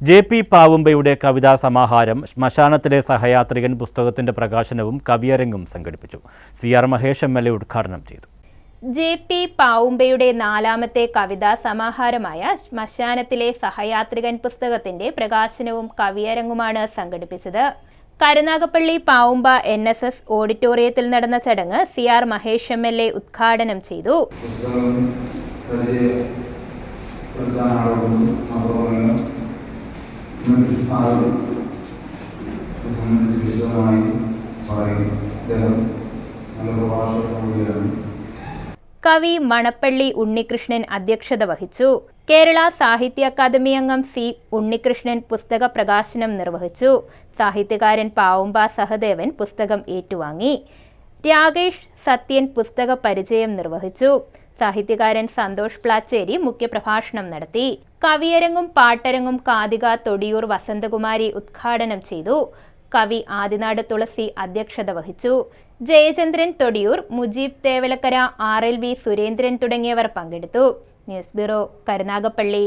J P പാവുമ്പയുടെ കവിതാ സമാഹാരം ശ്മശാനത്തിലെ സഹയാത്രികൻ പുസ്തകത്തിന്റെ പ്രകാശനവും കവിയരങ്ങും സംഘടിപ്പിച്ചു. C R Mahesh M L A ഉദ്ഘാടനം ചെയ്തു. ജെ പി പാവുമ്പയുടെ നാലാമത്തെ കവിതാ സമാഹാരമായ ശ്മശാനത്തിലെ സഹയാത്രികൻ പുസ്തകത്തിന്റെ പ്രകാശനവും കവിയരങ്ങുമാണ് സംഘടിപ്പിച്ചത്. Karunagappally Pavumba N S S ഓഡിറ്റോറിയത്തിൽ നടന്ന ചടങ്ങ് C R Mahesh M L A ഉദ്ഘാടനം ചെയ്തു. പുസ്തകം നല്ല കവി മണപ്പള്ളി ഉണ്ണികൃഷ്ണൻ അധ്യക്ഷത വഹിച്ചു. കേരള സാഹിത്യ അക്കാദമി അംഗം സി ഉണ്ണികൃഷ്ണൻ പുസ്തക പ്രകാശനം നിർവഹിച്ചു. സാഹിത്യകാരൻ പാവുമ്പ സഹദേവൻ പുസ്തകം ഏറ്റുവാങ്ങി. രാകേഷ് സത്യൻ പുസ്തക പരിചയം നിർവഹിച്ചു. സാഹിത്യകാരൻ സന്തോഷ് പ്ലാച്ചേരി മുഖ്യപ്രഭാഷണം നടത്തി. കവിയരങ്ങും പാട്ടരങ്ങും കാതിക തൊടിയൂർ വസന്തകുമാരി ഉദ്ഘാടനം ചെയ്തു. കവി ആദിനാട് തുളസി അധ്യക്ഷത വഹിച്ചു. Jayachandran Thodiyoor Mujeeb Thevalakkara R L V Surendran തുടങ്ങിയവർ പങ്കെടുത്തു. News bureau Karunagappally.